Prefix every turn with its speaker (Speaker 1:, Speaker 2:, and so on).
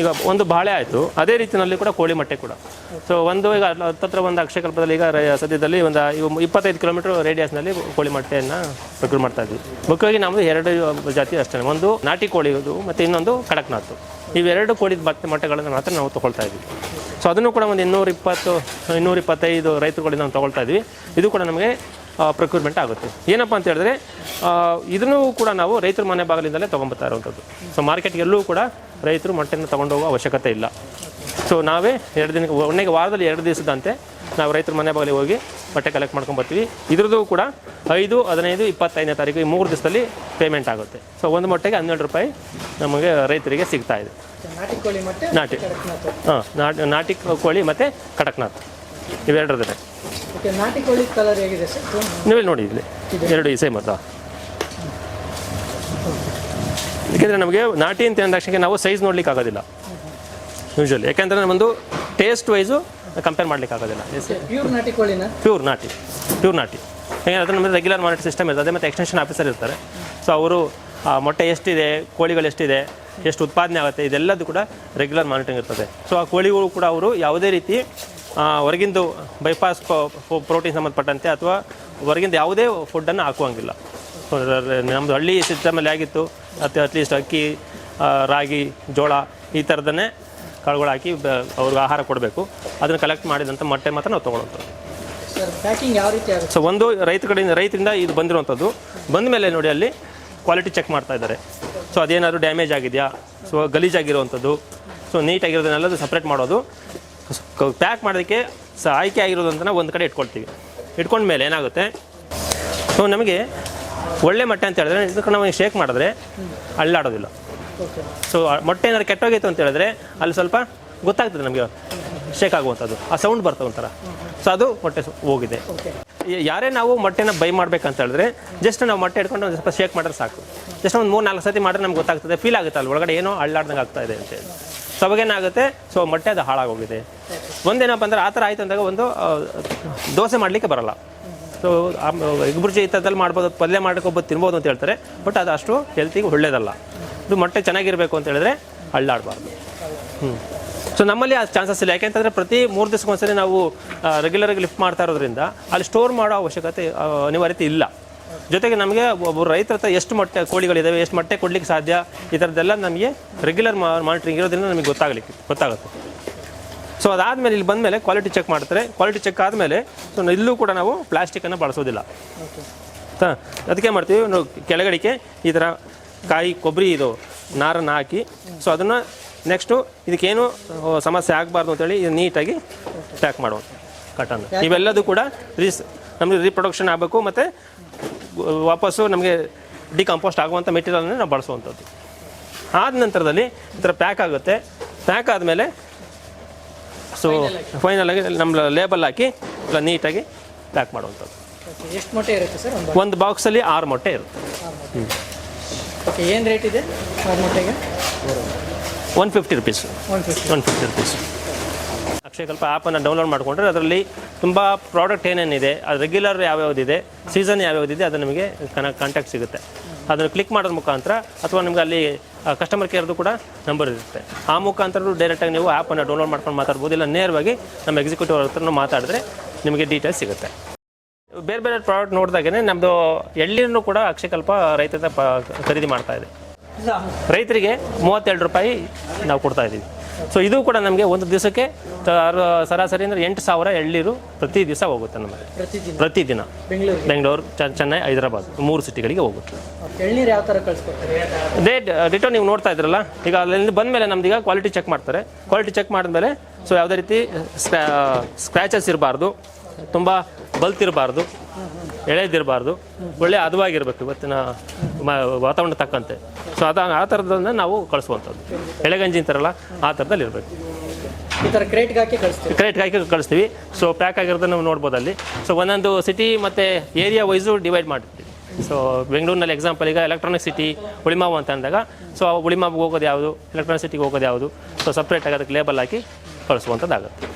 Speaker 1: ಈಗ ಒಂದು ಬಾಳೆ ಆಯಿತು. ಅದೇ ರೀತಿಯಲ್ಲಿ ಕೂಡ ಕೋಳಿ ಮೊಟ್ಟೆ ಕೂಡ. ಸೊ ಒಂದು ಈಗ ಹತ್ತತ್ರ ಒಂದು ಅಕ್ಷಯಕಲ್ಪದಲ್ಲಿ ಈಗ ಸದ್ಯದಲ್ಲಿ ಒಂದು ಇಪ್ಪತ್ತೈದು ಕಿಲೋಮೀಟರ್ ರೇಡಿಯಸ್ನಲ್ಲಿ ಕೋಳಿ ಮೊಟ್ಟೆಯನ್ನು ಪ್ರಕ್ರಿಯೆ ಮಾಡ್ತಾ ಇದ್ವಿ. ಮುಖ್ಯವಾಗಿ ನಮ್ಮದು ಎರಡು ಜಾತಿ ಅಷ್ಟೇ ಒಂದು ನಾಟಿ ಕೋಳಿದು ಮತ್ತು ಇನ್ನೊಂದು ಕಡಕ್ನಾಥ್. ಇವೆರಡು ಕೋಳಿ ಮತ್ತೆ ಮೊಟ್ಟೆಗಳನ್ನು ಮಾತ್ರ ನಾವು ತೊಗೊಳ್ತಾ ಇದ್ವಿ. ಸೊ ಅದನ್ನು ಕೂಡ ಒಂದು ಇನ್ನೂರ ಇಪ್ಪತ್ತು, ಇನ್ನೂರ ಇಪ್ಪತ್ತೈದು ರೈತರುಗಳಿಂದ ನಾವು ತೊಗೊಳ್ತಾ ಇದ್ವಿ. ಇದು ಕೂಡ ನಮಗೆ ಪ್ರೊಕ್ಯೂರ್ಮೆಂಟ್ ಆಗುತ್ತೆ. ಏನಪ್ಪ ಅಂತ ಹೇಳಿದ್ರೆ ಇದನ್ನು ಕೂಡ ನಾವು ರೈತರ ಮನೆ ಬಾಗಿಲಿಂದಲೇ ತೊಗೊಂಬತ್ತಾ ಇರುವಂಥದ್ದು. ಸೊ ಮಾರ್ಕೆಟ್ಗೆಲ್ಲೂ ಕೂಡ ರೈತರು ಮೊಟ್ಟೆನ ತೊಗೊಂಡು ಹೋಗುವ ಅವಶ್ಯಕತೆ ಇಲ್ಲ. ಸೊ ನಾವೇ ಎರಡು ದಿನ ಒಣಗೆ ವಾರದಲ್ಲಿ ಎರಡು ದಿವಸದಂತೆ ನಾವು ರೈತರ ಮನೆ ಬಾಗಿಲಿಗೆ ಹೋಗಿ ಮೊಟ್ಟೆ ಕಲೆಕ್ಟ್ ಮಾಡ್ಕೊಂಡು ಬರ್ತೀವಿ. ಇದ್ರದ್ದು ಕೂಡ ಐದು ಹದಿನೈದು ಇಪ್ಪತ್ತೈದನೇ ತಾರೀಕು ಈ ಮೂರು ದಿವಸದಲ್ಲಿ ಪೇಮೆಂಟ್ ಆಗುತ್ತೆ. ಸೊ ಒಂದು ಮೊಟ್ಟೆಗೆ ಹನ್ನೆರಡು ರೂಪಾಯಿ ನಮಗೆ ರೈತರಿಗೆ ಸಿಗ್ತಾ ಇದೆ.
Speaker 2: ನಾಟಿ ಕೋಳಿ ಮೊಟ್ಟೆ
Speaker 1: ನಾಟಿ ಹಾಂ ನಾಟಿ ನಾಟಿ ಕೋಳಿ ಮತ್ತು ಕಡಕ್ನಾಥ್. ಇವೆರಡರದೇ.
Speaker 2: ನಾಟಿ ಕೋಳಿ ಕಲರ್ ಹೇಗಿದೆ ಸರ್?
Speaker 1: ನೀವೇ ನೋಡಿ ಇಲ್ಲಿ. ಎರಡು ಈ ಸೇಮ್ ಯಾಕೆಂದರೆ ನಮಗೆ ನಾಟಿ ಅಂತ ಅಂದಾಕ್ಷಣ ನಾವು ಸೈಜ್ ನೋಡ್ಲಿಕ್ಕೆ ಆಗೋದಿಲ್ಲ. ಯೂಶ್ವಲಿ ಯಾಕೆಂದರೆ ನಮ್ಮದು ಟೇಸ್ಟ್ ವೈಸು ಕಂಪೇರ್ ಮಾಡ್ಲಿಕ್ಕೆ ಆಗೋದಿಲ್ಲ.
Speaker 2: ಪ್ಯೂರ್ ನಾಟಿ ಕೋಳಿನ?
Speaker 1: ಪ್ಯೂರ್ ನಾಟಿ. ಪ್ಯೂರ್ ನಾಟಿ. ಯಾಕೆಂದರೆ ಅದು ನಮ್ಮದು ರೆಗ್ಯುಲರ್ ಮಾನಿಟರ್ ಸಿಸ್ಟಮ್ ಇರ್ತದೆ ಮತ್ತು ಎಕ್ಸ್ಟೆನ್ಷನ್ ಆಫೀಸರ್ ಇರ್ತಾರೆ. ಸೊ ಅವರು ಆ ಮೊಟ್ಟೆ ಎಷ್ಟಿದೆ ಕೋಳಿಗಳು ಎಷ್ಟಿದೆ ಎಷ್ಟು ಉತ್ಪಾದನೆ ಆಗುತ್ತೆ ಇದೆಲ್ಲದೂ ಕೂಡ ರೆಗ್ಯುಲರ್ ಮಾನಿಟರಿಂಗ್ ಇರ್ತದೆ. ಸೊ ಆ ಕೋಳಿಗಳು ಕೂಡ ಅವರು ಯಾವುದೇ ರೀತಿ ಹೊರಗಿಂದು ಬೈಪಾಸ್ ಪ್ರೋಟೀನ್ ಸಂಬಂಧಪಟ್ಟಂತೆ ಅಥವಾ ಹೊರಗಿಂದ ಯಾವುದೇ ಫುಡ್ಡನ್ನು ಹಾಕುವಂಗಿಲ್ಲ. ನಮ್ಮದು ಹಳ್ಳಿ ಸಿಸ್ಟಮಲ್ಲಿ ಆಗಿತ್ತು. ಅಥವಾ ಅಟ್ಲೀಸ್ಟ್ ಅಕ್ಕಿ ರಾಗಿ ಜೋಳ ಈ ಥರದನ್ನೇ ಕಾಳುಗಳು ಹಾಕಿ ಅವ್ರಿಗೆ ಆಹಾರ ಕೊಡಬೇಕು. ಅದನ್ನು ಕಲೆಕ್ಟ್ ಮಾಡಿದಂಥ ಮೊಟ್ಟೆ ಮಾತ್ರ ನಾವು ತೊಗೊಳ್ಳೋದು
Speaker 2: ಸರ್ ಪ್ಯಾಕಿಂಗ್ ಯಾವ ರೀತಿ ಆಗುತ್ತೆ?
Speaker 1: ಸೊ ಒಂದು ರೈತ ಕಡೆಯಿಂದ ರೈತರಿಂದ ಇದು ಬಂದಿರುವಂಥದ್ದು. ಬಂದ ಮೇಲೆ ನೋಡಿ ಅಲ್ಲಿ ಕ್ವಾಲಿಟಿ ಚೆಕ್ ಮಾಡ್ತಾ ಇದ್ದಾರೆ. ಸೊ ಅದೇನಾದರೂ ಡ್ಯಾಮೇಜ್ ಆಗಿದೆಯಾ? ಸೊ ಗಲೀಜಾಗಿರುವಂಥದ್ದು ಸೊ ನೀಟಾಗಿರೋದನ್ನೆಲ್ಲದು ಸಪ್ರೇಟ್ ಮಾಡೋದು. ಪ್ಯಾಕ್ ಮಾಡೋದಕ್ಕೆ ಸ ಆಯ್ಕೆ ಆಗಿರೋದಂತ ಒಂದು ಕಡೆ ಇಟ್ಕೊಳ್ತೀವಿ. ಇಟ್ಕೊಂಡ್ಮೇಲೆ ಏನಾಗುತ್ತೆ? ಸೊ ನಮಗೆ ಒಳ್ಳೆ ಮೊಟ್ಟೆ ಅಂತ ಹೇಳಿದ್ರೆ ಇದಕ್ಕೆ ನಾವು ಶೇಕ್ ಮಾಡಿದ್ರೆ ಅಳ್ಳಾಡೋದಿಲ್ಲ ಸೊ ಮೊಟ್ಟೆ ಏನಾದ್ರು ಕೆಟ್ಟೋಗಿತ್ತು ಅಂತ ಹೇಳಿದ್ರೆ ಅಲ್ಲಿ ಸ್ವಲ್ಪ ಗೊತ್ತಾಗ್ತದೆ ನಮಗೆ ಶೇಕ್ ಆಗುವಂಥದ್ದು. ಆ ಸೌಂಡ್ ಬರ್ತದೆ ಒಂಥರ. ಸೊ ಅದು ಮೊಟ್ಟೆ ಸ- ಹೋಗಿದೆ. ಯಾರೇ ನಾವು ಮೊಟ್ಟೆನ ಬೈ ಮಾಡ್ಬೇಕಂತ ಹೇಳಿದ್ರೆ ಜಸ್ಟ್ ನಾವು ಮೊಟ್ಟೆ ಇಟ್ಕೊಂಡು ಒಂದು ಸ್ವಲ್ಪ ಶೇಕ್ ಮಾಡಿದ್ರೆ ಸಾಕು. ಜಸ್ಟ್ ಒಂದು ಮೂರು ನಾಲ್ಕು ಸತಿ ಮಾಡಿದ್ರೆ ನಮ್ಗೆ ಗೊತ್ತಾಗ್ತದೆ ಫೀಲ್ ಆಗುತ್ತೆ ಅಲ್ಲಿ ಒಳಗಡೆ ಏನೋ ಅಳ್ಳಾಡ್ದಂಗೆ ಆಗ್ತಾ ಇದೆ ಅಂತೇಳಿ ಸೊ ಅವಾಗೇನಾಗುತ್ತೆ ಸೊ ಮೊಟ್ಟೆ ಅದು ಹಾಳಾಗೋಗಿದೆ. ಒಂದೇನಪ್ಪ ಅಂದ್ರೆ ಆ ಥರ ಆಯಿತು ಅಂದಾಗ ಒಂದು ದೋಸೆ ಮಾಡಲಿಕ್ಕೆ ಬರಲ್ಲ. ಸೊ ಇಗ್ಬುರ್ಜಿ ಈ ಥರದಲ್ಲಿ ಮಾಡ್ಬೋದು ಪಲ್ಯ ಮಾಡ್ಕೊಬೋದು ತಿನ್ಬೋದು ಅಂತ ಹೇಳ್ತಾರೆ. ಬಟ್ ಅದು ಅಷ್ಟು ಹೆಲ್ತಿಗೆ ಒಳ್ಳೇದಲ್ಲ. ಇದು ಮೊಟ್ಟೆ ಚೆನ್ನಾಗಿರಬೇಕು ಅಂತ ಹೇಳಿದ್ರೆ ಅಳ್ಳಾಡಬಾರ್ದು. ಹ್ಞೂ ಸೊ ನಮ್ಮಲ್ಲಿ ಆ ಚಾನ್ಸಸ್ ಇಲ್ಲ. ಯಾಕೆಂತಂದರೆ ಪ್ರತಿ ಮೂರು ದಿವಸಕ್ಕೊಂದ್ಸರಿ ನಾವು ರೆಗ್ಯುಲರಾಗಿ ಲಿಫ್ಟ್ ಮಾಡ್ತಾ ಇರೋದ್ರಿಂದ ಅಲ್ಲಿ ಸ್ಟೋರ್ ಮಾಡೋ ಅವಶ್ಯಕತೆ ಅನಿವಾರ್ಯತೆ ಇಲ್ಲ. ಜೊತೆಗೆ ನಮಗೆ ಒಬ್ಬ ರೈತರ ಹತ್ರ ಎಷ್ಟು ಮೊಟ್ಟೆ ಕೋಳಿಗಳಿದ್ದಾವೆ ಎಷ್ಟು ಮೊಟ್ಟೆ ಕೊಡ್ಲಿಕ್ಕೆ ಸಾಧ್ಯ, ಈ ಥರದ್ದೆಲ್ಲ ನಮಗೆ ರೆಗ್ಯುಲರ್ ಮಾನಿಟ್ರಿಂಗ್ ಇರೋದ್ರಿಂದ ನಮಗೆ ಗೊತ್ತಾಗಲಿಕ್ಕೆ, ಗೊತ್ತಾಗುತ್ತೆ. ಸೊ ಅದಾದಮೇಲೆ ಇಲ್ಲಿ ಬಂದಮೇಲೆ ಕ್ವಾಲಿಟಿ ಚೆಕ್ ಮಾಡ್ತಾರೆ. ಕ್ವಾಲಿಟಿ ಚೆಕ್ ಆದಮೇಲೆ ಸೊ ಇಲ್ಲೂ ಕೂಡ ನಾವು ಪ್ಲಾಸ್ಟಿಕ್ಕನ್ನು ಬಳಸೋದಿಲ್ಲ. ಆಯ್ತಾ ಅದಕ್ಕೆ ಮಾಡ್ತೀವಿ? ನಾವು ಕೆಳಗಡಿಕೆ ಈ ಥರ ಕಾಯಿ ಕೊಬ್ಬರಿ ಇದು ನಾರನ್ನು ಹಾಕಿ ಸೊ ಅದನ್ನು ನೆಕ್ಸ್ಟು ಇದಕ್ಕೇನು ಸಮಸ್ಯೆ ಆಗಬಾರ್ದು ಅಂತೇಳಿ ಇದು ನೀಟಾಗಿ ಪ್ಯಾಕ್ ಮಾಡುವ ಕಟನ್ ಇವೆಲ್ಲದೂ ಕೂಡ ರೀಸ್ ನಮಗೆ ರೀಪ್ರೊಡಕ್ಷನ್ ಆಗಬೇಕು ಮತ್ತು ವಾಪಸ್ಸು ನಮಗೆ ಡಿಕಂಪೋಸ್ಟ್ ಆಗುವಂಥ ಮೆಟೀರಿಯಲ್ನ ನಾವು ಬಳಸುವಂಥದ್ದು ಆದ ನಂತರದಲ್ಲಿ ಈ ಥರ ಪ್ಯಾಕ್ ಆಗುತ್ತೆ. ಪ್ಯಾಕ್ ಆದಮೇಲೆ ಸೊ ಫೈನಲ್ ಆಗಿ ನಮ್ಮ ಲೇಬಲ್ ಹಾಕಿ ಎಲ್ಲ ನೀಟಾಗಿ ಪ್ಯಾಕ್ ಮಾಡುವಂಥದ್ದು.
Speaker 2: ಎಷ್ಟು ಮೊಟ್ಟೆ ಇರುತ್ತೆ ಸರ್ ಒಂದು
Speaker 1: ಬಾಕ್ಸಲ್ಲಿ ಆರು ಮೊಟ್ಟೆ ಇರುತ್ತೆ.
Speaker 2: ಓಕೆ ಏನು ರೇಟ್ ಇದೆ ಆರು ಮೊಟ್ಟೆಗೆ?
Speaker 1: One fifty rupees
Speaker 2: one fifty
Speaker 1: one fifty rupees Akshayakalpa ಆ್ಯಪನ್ನು ಡೌನ್ಲೋಡ್ ಮಾಡಿಕೊಂಡ್ರೆ ಅದರಲ್ಲಿ ತುಂಬ ಪ್ರಾಡಕ್ಟ್ ಏನೇನಿದೆ ಅದು ರೆಗ್ಯುಲರ್ ಯಾವ್ಯಾವುದಿದೆ ಸೀಸನ್ ಯಾವ್ಯಾವುದಿದೆ ಅದು ನಿಮಗೆ ಕನ ಕಾಂಟ್ಯಾಕ್ಟ್ ಸಿಗುತ್ತೆ. ಅದನ್ನು ಕ್ಲಿಕ್ ಮಾಡೋದ್ರ ಮುಖಾಂತರ ಅಥವಾ ನಿಮ್ಗೆ ಅಲ್ಲಿ ಕಸ್ಟಮರ್ ಕೇರ್ದು ಕೂಡ ನಂಬರ್ ಇರುತ್ತೆ. ಆ ಮುಖಾಂತರ ಡೈರೆಕ್ಟಾಗಿ ನೀವು ಆ್ಯಪನ್ನು ಡೌನ್ಲೋಡ್ ಮಾಡ್ಕೊಂಡು ಮಾತಾಡ್ಬೋದು ಇಲ್ಲ ನೇರವಾಗಿ ನಮ್ಮ ಎಕ್ಸಿಕ್ಯೂಟಿವ್ ಹತ್ರನೂ ಮಾತಾಡಿದ್ರೆ ನಿಮಗೆ ಡೀಟೇಲ್ಸ್ ಸಿಗುತ್ತೆ. ಬೇರೆ ಬೇರೆ ಪ್ರಾಡಕ್ಟ್ ನೋಡಿದಾಗೇ ನಮ್ಮದು ಎಳ್ನೀರನ್ನು ಕೂಡ ಅಕ್ಷಯಕಲ್ಪ ರೈತರ ಪ ಖರೀದಿ ಮಾಡ್ತಾ ಇದೆ. ರೈತರಿಗೆ ಮೂವತ್ತೆರಡು ರೂಪಾಯಿ ನಾವು ಕೊಡ್ತಾ ಇದ್ದೀವಿ ಸೊ ಇದು ಕೂಡ ನಮಗೆ ಒಂದು ದಿವಸಕ್ಕೆ ಸರಾಸರಿ ಅಂದರೆ ಎಂಟು ಸಾವಿರ ಎಳ್ಳೀರು ಪ್ರತಿ ದಿವಸ ಹೋಗುತ್ತೆ ನಮಗೆ
Speaker 2: ಪ್ರತಿದಿನ?
Speaker 1: ಬೆಂಗಳೂರು ಚೆನ್ನೈ ಹೈದರಾಬಾದ್ ಮೂರು ಸಿಟಿಗಳಿಗೆ ಹೋಗುತ್ತೆ.
Speaker 2: ಎಳ್ನೀರು ಯಾವ ಥರ ಕಳಿಸ್ಕೊಡ್ತಾರೆ?
Speaker 1: ಅದೇ ರಿಟರ್ನ್ ನೀವು ನೋಡ್ತಾ ಇದ್ರಲ್ಲ ಈಗ ಅಲ್ಲಿಂದ ಬಂದ ಮೇಲೆ ನಮ್ದು ಈಗ ಕ್ವಾಲಿಟಿ ಚೆಕ್ ಮಾಡ್ತಾರೆ. ಕ್ವಾಲಿಟಿ ಚೆಕ್ ಮಾಡಿದ್ಮೇಲೆ ಸೊ ಯಾವುದೇ ರೀತಿ ಸ್ಕ್ರ್ಯಾಚಸ್ ಇರಬಾರ್ದು ತುಂಬ ಬಲ್ತಿರಬಾರ್ದು ಎಳೆದಿರಬಾರ್ದು. ಒಳ್ಳೆ ಹದವಾಗಿರ್ಬೇಕು ಇವತ್ತಿನ ಮ ವಾತಾವರಣ ತಕ್ಕಂತೆ. ಸೊ ಅದ ಆ ಥರದನ್ನ ನಾವು ಕಳಿಸುವಂಥದ್ದು. ಎಳೆಗಂಜಿ ಅಂತಾರಲ್ಲ ಆ ಥರದಲ್ಲಿ ಇರಬೇಕು.
Speaker 2: ಈ ಥರ ಕ್ರೇಟ್ಗೆ ಹಾಕಿ ಕಳಿಸ್ತೀವಿ.
Speaker 1: ಕ್ರೇಟ್ಗೆ ಹಾಕಿ ಕಳಿಸ್ತೀವಿ. ಸೊ ಪ್ಯಾಕ್ ಆಗಿರೋದನ್ನ ನಾವು ನೋಡ್ಬೋದು ಅಲ್ಲಿ. ಸೊ ಒಂದೊಂದು ಸಿಟಿ ಮತ್ತು ಏರಿಯಾ ವೈಸು ಡಿವೈಡ್ ಮಾಡ್ತೀವಿ. ಸೊ ಬೆಂಗಳೂರಿನಲ್ಲಿ ಎಕ್ಸಾಂಪಲ್ ಈಗ ಎಲೆಕ್ಟ್ರಾನಿಕ್ ಸಿಟಿ ಉಳಿಮಾವು ಅಂತ ಅಂದಾಗ ಸೊ ಉಳಿಮಾವಿಗೆ ಹೋಗೋದು ಯಾವುದು? ಎಲೆಕ್ಟ್ರಾನಿಕ್ ಸಿಟಿಗೆ ಹೋಗೋದು ಯಾವುದು? ಸೊ ಸಪ್ರೇಟಾಗಿ ಅದಕ್ಕೆ ಲೇಬಲ್ ಹಾಕಿ ಕಳಿಸುವಂಥದ್ದಾಗುತ್ತೆ.